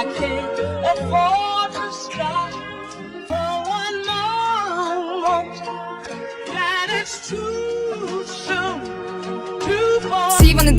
I can't afford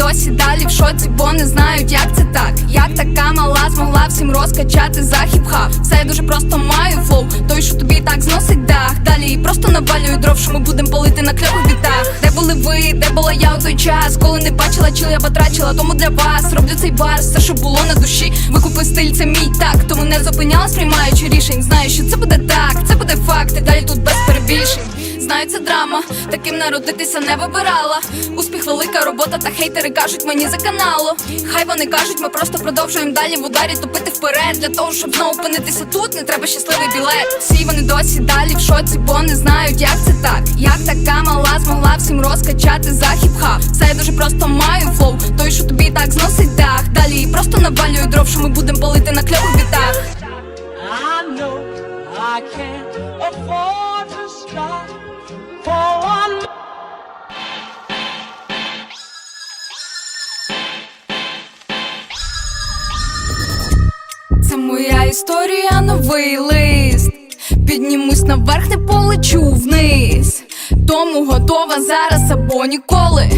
досі далі в шоці, бо не знають, як це так. Як така мала змогла всім розкачати за хіп-хап Все я дуже просто маю флоу, той, що тобі так зносить дах. Далі просто навалюю дров, що ми будемо палити на кльових бітах. Де були ви, де була я у той час, коли не бачила, чили я потрачила. Тому для вас роблю цей бар, все, що було на душі. Викупи стиль, це мій так. Тому не зупинялась, приймаючи рішень. Знаю, що це буде так, це буде факт, і далі тут без перебільшень. Знаю, це драма, таким народитися не вибирала. Успіх, велика робота, та хейтери кажуть мені за каналу. Хай вони кажуть, ми просто продовжуємо далі в ударі тупити вперед. Для того, щоб знову опинитися тут, не треба щасливий білет. Всі вони досі далі в шоці, бо не знають, як це так. Як така мала змогла всім розкачати за хіп-хап Все я дуже просто маю флоу, той, що тобі так зносить дах. Далі просто навалюю дров, що ми будемо палити на кльових бітах. I know I can't afford to stop історія, новий лист. Піднімусь наверх, не полечу вниз. Тому готова зараз або ніколи.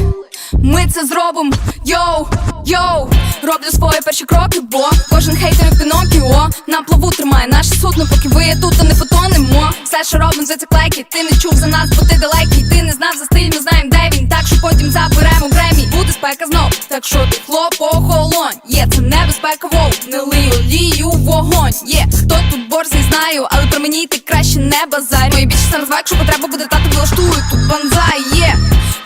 Ми це зробимо, йоу, йоу. Роблю свої перші кроки, бо кожен хейтер як Пінокіо. На плаву тримає наше судно, поки ви є тут, то не потонемо. Все, що робимо, за ці клейки Ти не чув за нас, бо ти далекий. Ти не знав за стиль, ми знаємо, де він. Так що потім заберемо Гремі. Буде спека знов, так що базарь Мої більше сам розваг, якщо потреба буде тато влаштую. Тут банзай, є.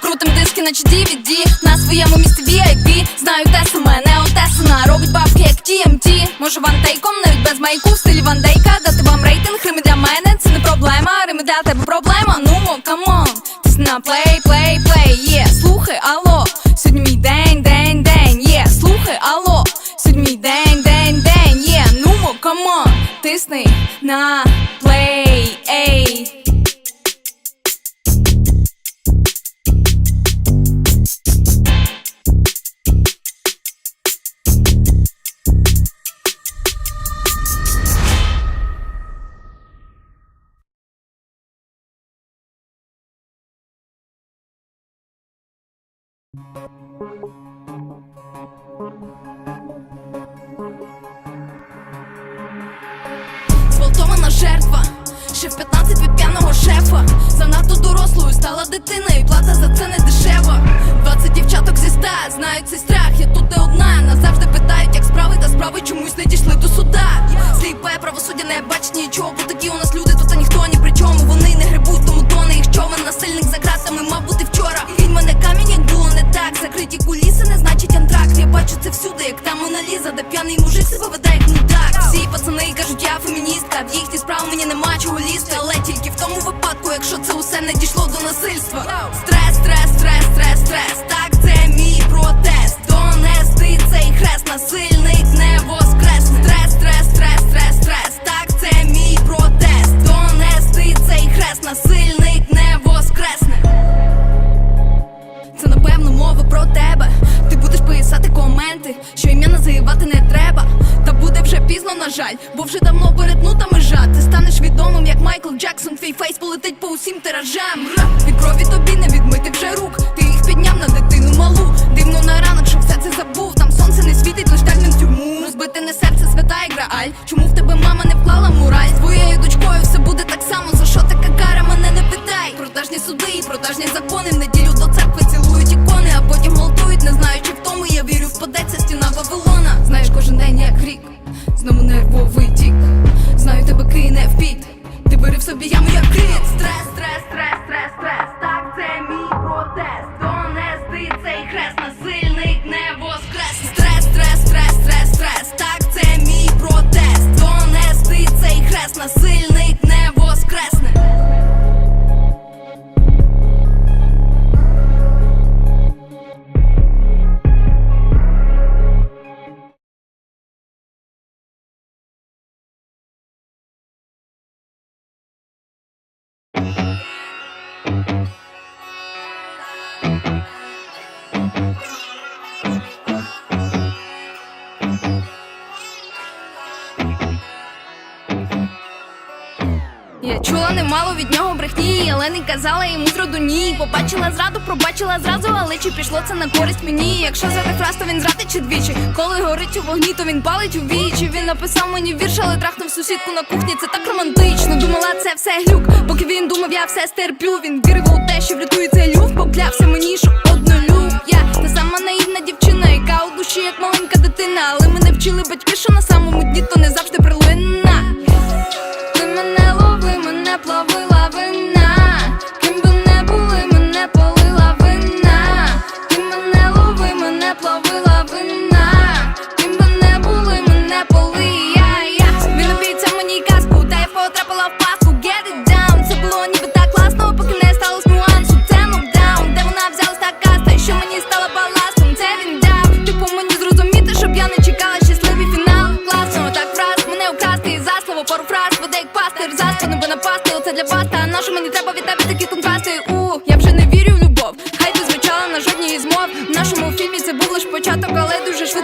Крутим диски, наче DVD На своєму місці VIP Знаю те саме, не отесана Робить бабки, як TMT Може вантейком, навіть без мейку В стилі вандейка Дати вам рейтинг, рими для мене Це не проблема, рими для тебе проблема. Ну, камон Тисни на плей, плей, плей Є, слухай, алло. Сьогодні мій день, день, день Є, слухай, алло. Сьогодні мій день, день, день Є, ну, камон Тисни на Зґвалтована жертва, ще в 15 від п'яного шефа. Занадто дорослою стала дитиною, плата за це не дешева. 20 дівчаток зі ста знають цей страх. Я тут не одна. Назавжди питають, як справи, та справи чомусь не дійшли до суда. Сліпе правосуддя не бачить нічого, бо такі пізно, на жаль, бо вже давно перетнута межа. Ти станеш відомим, як Майкл Джексон. Твій фейс полетить по усім тиражам. Від крові тобі не відмити вже рук. Ти їх підняв на дитину малу. Дивно на ранок, що все це забув. Там сонце не світить, лиш в тюрму. Розбите не серце, свята і грааль. Чому в тебе мама не вклала мораль? З твоєю дочкою все буде так само. За що така кара? Мене не питай. Продажні суди і продажні закони. В Я чула немало від нього брехні, але не казала йому зроду ні. Побачила зраду, пробачила зразу, але чи пішло це на користь мені? Якщо зрадив раз, то він зрадить чи двічі. Коли горить у вогні, то він палить у вічі. Він написав мені вірш, але трахнув сусідку на кухні. Це так романтично. Думала, це все глюк. Поки він думав, я все стерплю. Він вірив у те, що врятує цей люфт. Поклявся мені, що однолюб. Я та сама наївна дівчина, яка у душі, як маленька дитина. Але мене вчили батьки, що на самому дні то не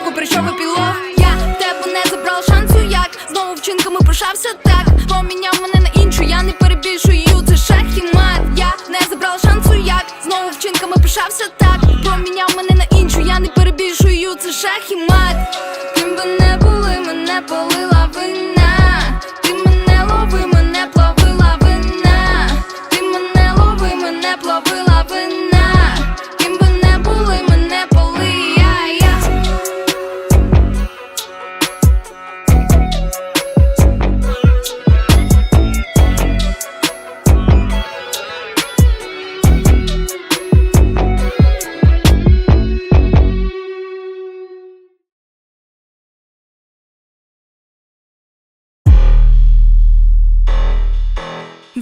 швидко прийшов епілог. Я тебе не забрав шансу, як знову вчинками пишався так. Поміняв мене на іншу, я не перебільшую. Це шах і мат. Я не забрав шансу, як знову вчинками пишався так. Поміняв мене на іншу, я не перебільшую. Це шах і мат.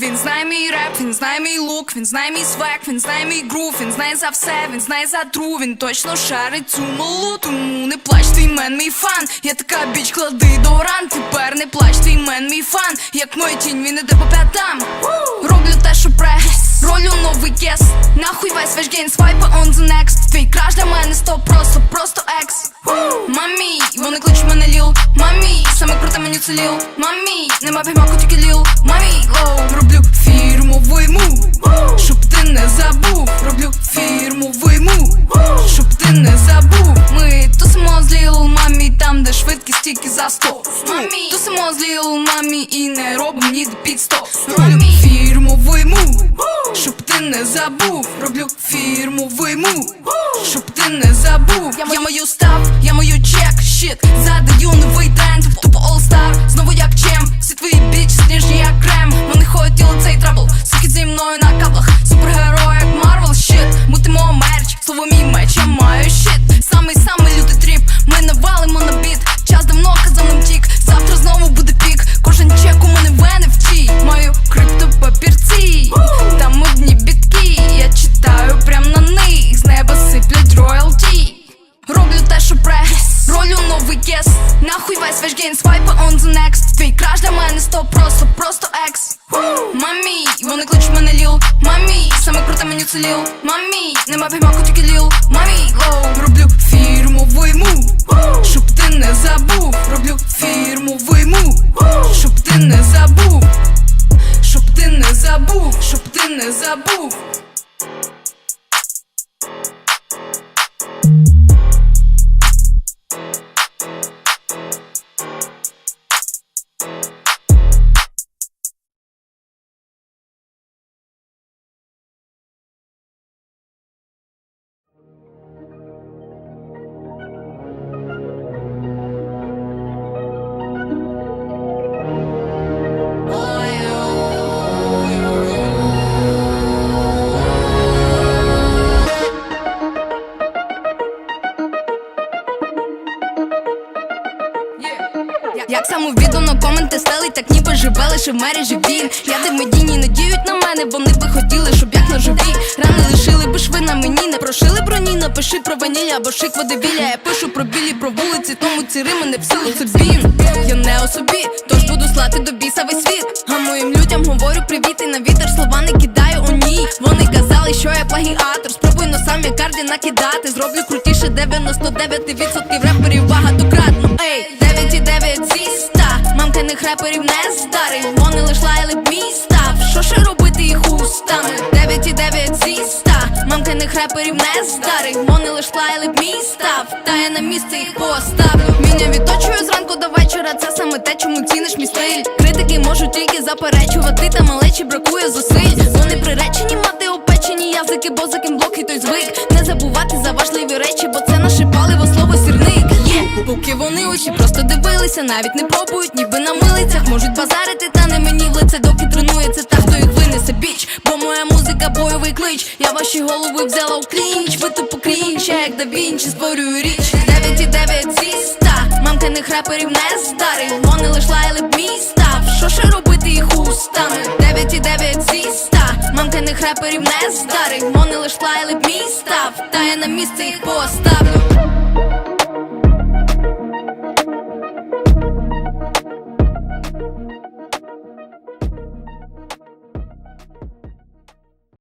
Він знає мій реп, він знає мій лук, він знає мій свек, він знає мій грув, він знає за все, він знає за тру, він точно шарить цю малу, тому не плач, твій мен мій фан. Я така біч, клади до ран, тепер не плач, твій мен мій фан. Як моя тінь, він іде по п'ятам. Роблю те, що прес, ролю новий кес. Нахуй весь весь гейн, свайпа on the next. Твій краш для мене сто просто, просто екс. Мамі, вони кличуть мене ліл. Мамі, саме круте мені це ліл. Мамі, нема піймаку, тільки ліл. Мамі, лоу, роблю фірмовий мув, щоб ти так живе лише в мережі він. Я де медійні надіють на мене, вони би хотіли, щоб як на живі. Рани лишили би шви на мені, не прошили броні, напиши про ванілля або шик водевілля. Я пишу про білі, про вулиці, тому ці рими не в силу бін. Я не о собі, тож буду слати до біса весь світ. А моїм людям говорю привіт і на вітер слова не кидаю у ній. Вони казали, що я плагіатор. Спробуй носам як карді накидати. Зроблю крутіше 99% реперів багатократно. Ей, реперів не старий. Вони лиш лайли б мій. Що ще робити їх устами? Дев'ять і дев'ять зіста Мамки Мамкиних реперів не старий. Вони лиш лаяли б мій став. Та я на місце їх поставлю. Міня відточую зранку до вечора. Це саме те, чому ціниш мій стиль. Критики можуть тільки заперечувати, та малечі бракує зусиль. Вони приречені мати опечені язики, бо за бозиким і той звик. Не забувати за важливі речі, бо це наше паливо слово сірник. Поки вони очі просто дивилися, навіть не пробують можуть базарити, та не мені в лице, доки тренується та хто їх винесе біч, бо моя музика бойовий клич. Я ваші голови взяла у клінч, ви тупо крінч, я як да Вінчі створюю річ. 9 і 9 зі ста, мамкиних реперів не здарив, вони лиш лаяли б мій. Що ще робити їх устами? 9 і 9 зі ста, мамкиних реперів не здарив, вони лиш лаяли б мій став, та я на місце їх поставлю.